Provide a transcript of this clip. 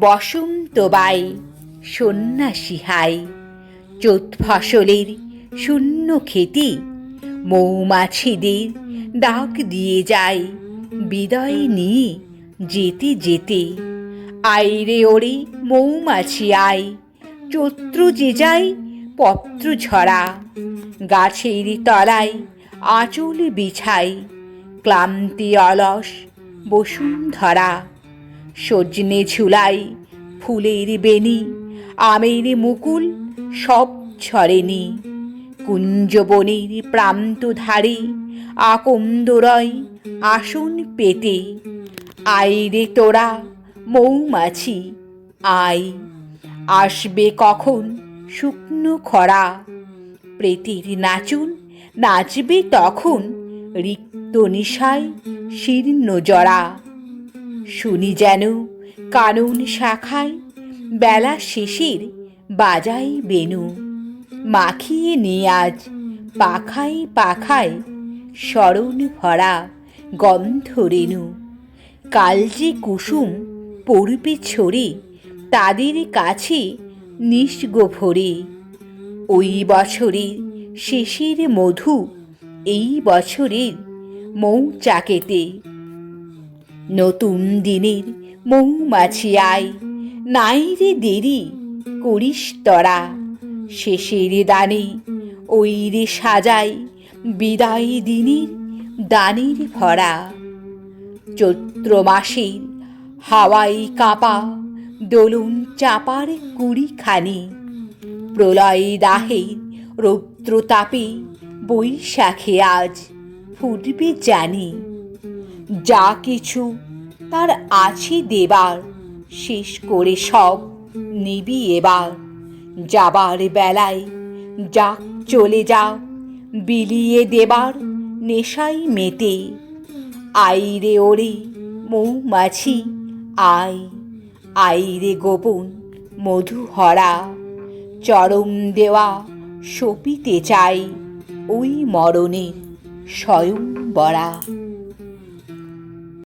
বসন্ত by, সন্ন্যাসী high. চোত ফসলের শূন্য খেতি মৌমাছিদের ডাক দিয়ে যায়। বিদায় নিয়ে যেতে যেতে আইরে ওরে মৌমাছি আয় চৈত্র যে যায় পত্র ঝরা গাছের তলায় আঁচল বিছাই। ক্লান্তি অলস বসুন্ধরা সজনে ঝুলাই, ফুলের বেনি আমের মুকুল সব ছড়েনি। কুঞ্জবনের প্রান্ত ধারে আকন্দরয় আসন পেতে আইরে তোরা মৌমাছি, আয়। আসবে কখন শুকনো খরা? প্রেতির নাচুন নাচবে তখন রিক্ত নিশায় শীর্ণ জরা। শুনি যেন কানুন শাখায়, বেলা শেষের বাজাই বেনু মাখিয়ে নিয়ে আজ পাখায় স্মরণ ভরা গন্ধ রেণু। কাল যে কুসুম পড়বে ছড়ে, তাদের কাছে নিষ্গো ভরে ওই বছরের শেষের মধু, এই বছরের মৌচাকেতে নতুন দিনের মৌমাছি আয়। নাই রে দেরি, করিস তরা। শেষের দানে ওই রে সাজাই বিদায় দিনের দানের ভরা। চৈত্র মাসের হাওয়াই কাঁপা দোলন চাপার কুড়িখানি। প্রলয় দাহের রৌদ্রতাপে বৈশাখে আজ ফুটবে জানি। যা কিছু তার আছে দেবার, শেষ করে সব নিবি এবার। যাবার বেলায় যাক চলে যা, বিলিয়ে দেবার নেশাই মেতে আইরে ওরে মৌমাছি আয় আইরে গোপন মধু হরা চরম দেওয়া সপিতে চাই ওই মরণের স্বয়ং বরা